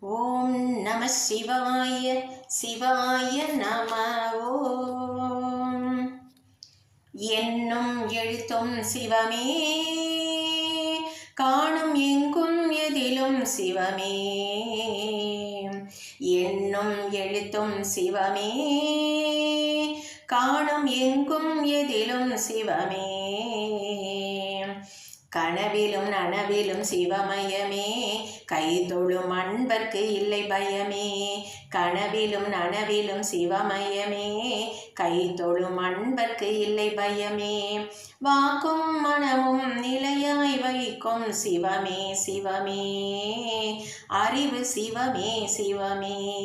ஓம் நம சிவாய சிவாய நம. ஓம். என்னும் எழுத்தும் சிவமே காணும் எங்கும் எதிலும் சிவமே. என்னும் எழுத்தும் சிவமே காணும் எங்கும் எதிலும் சிவமே. கனவிலும் நனவிலும் சிவமயமே. கை தொழும் அன்பர்க்கு இல்லை பயமே. கனவிலும் நனவிலும் சிவமயமே. கை தொழும் அன்பர்க்கு இல்லை பயமே. வாக்கும் மனமும் நிலையாய் வைக்கும் சிவமே சிவமே. அறிவு சிவமே சிவமே.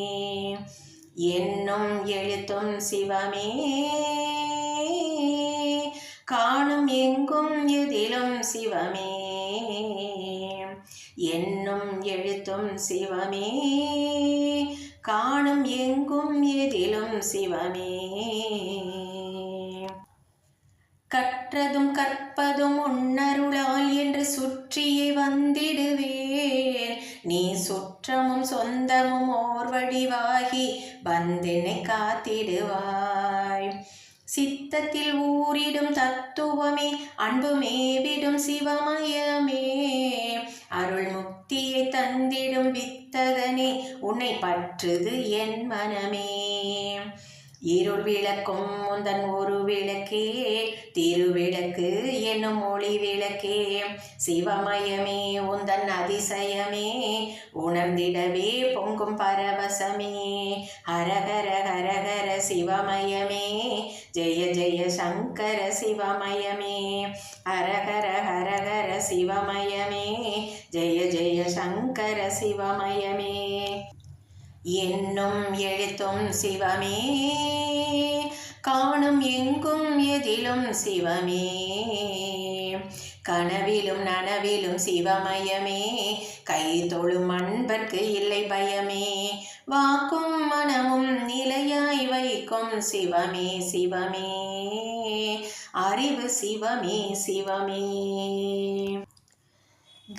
என்னும் எழுத்தும் சிவமே. காணும் எங்கும் சிவமே. என்னும் எழுத்தும் சிவமே. காணும் எங்கும் எதிலும் சிவமே. கற்றதும் கற்பதும் உன்னருளால் என்று சுற்றியே வந்திடுவேன். நீ சுற்றமும் சொந்தமும் ஓர் வடிவாகி வந்தென்னை காத்திடுவாய். சித்தத்தில் ஊறிடும் தத்துவமே அன்பு மேவிடும் சிவமயமே. அருள் முக்தியை தந்திடும் வித்தகனே உன்னை பற்றுது என் மனமே. இருள் விளக்கும் முந்தன் ஒரு விளக்கே திருவிளக்கு என்னும் ஒளி விளக்கே. சிவமயமே உந்தன் அதிசயமே உணர்ந்திடவே பொங்கும் பரவசமே. ஹரஹர ஹரஹர சிவமயமே ஜெய ஜெய சங்கர சிவமயமே. ஹரஹர ஹரஹர சிவமயமே ஜெய ஜெய சங்கர சிவமயமே. என்னும் எழுத்தும் சிவமே. காணும் எங்கும் எதிலும் சிவமே. கனவிலும் நனவிலும் சிவமயமே. கை தொழும் அன்பர்க்கு இல்லை பயமே. வாக்கும் மனமும் நிலையாய் வைக்கும் சிவமே சிவமே. அறிவு சிவமே சிவமே.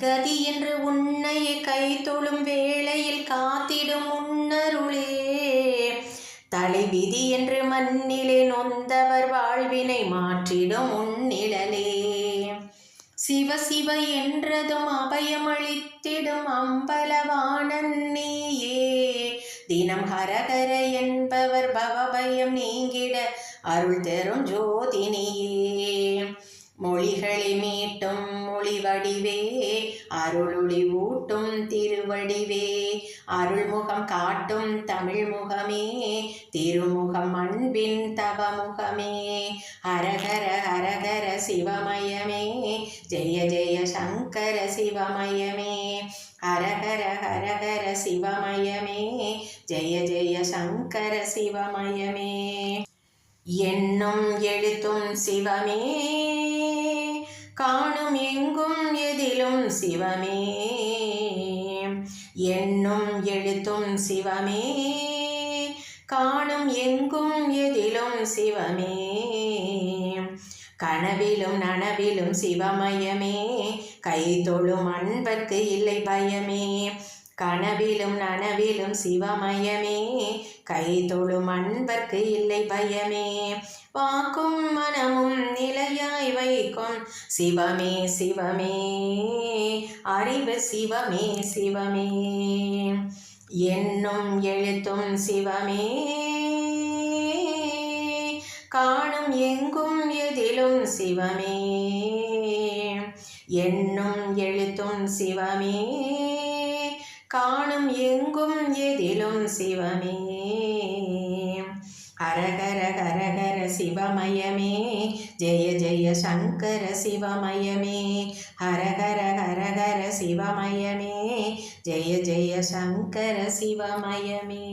கதி என்று உன்னையை கை தொழும் வேளையில் காத்திடும் உன்னருளே. தலைவிதி என்று மண்ணிலே நொந்தவர் வாழ்வினை மாற்றிடும் உன்னிழலே. சிவ சிவ என்றதும் அபயமளித்திடும் அம்பலவானன் நீயே. தினம் ஹரஹர என்பவர் பவபயம் நீங்கிட அருள் தரும் ஜோதினியே மொழிகளை மீட்டும் திருவடிவே அருளொளி ஊட்டும் திருவடிவே. அருள்முகம் காட்டும் தமிழ் முகமே திருமுகம் அன்பின் தவமுகமே. ஹரஹர ஹரஹர சிவமயமே ஜெய ஜெய சங்கர சிவமயமே. ஹரஹர ஹரஹர சிவமயமே ஜெய ஜெய சங்கர சிவமயமே. என்னும் எழுத்தும் சிவமே காணும் எங்கும் எழுத்தும் சிவமே. எண்ணும் எழுத்தும் சிவமே. காணும் எங்கும் எதிலும் சிவமே. கனவிலும் நனவிலும் சிவமயமே. கை தொழும் அன்பர்க்கு இல்லை பயமே. கனவிலும் நனவிலும் சிவமயமே. கை தொழும் அன்பர்க்கு இல்லை பயமே. வாக்கும் மனம் சிவமே சிவமே. அறிவு சிவமே சிவமே. என்னும் எழுத்தும் சிவமே. காணும் எங்கும் எதிலும் சிவமே. என்னும் எழுத்தும் சிவமே. காணும் எங்கும் எதிலும் சிவமே. அரகர கரகர ஹரஹர ஹரஹர சிவமயமே ஜெய ஜெய சங்கர சிவமயமே ஹரஹர ஹரஹர சிவமயமே ஜெய ஜெய சங்கர சிவமயமே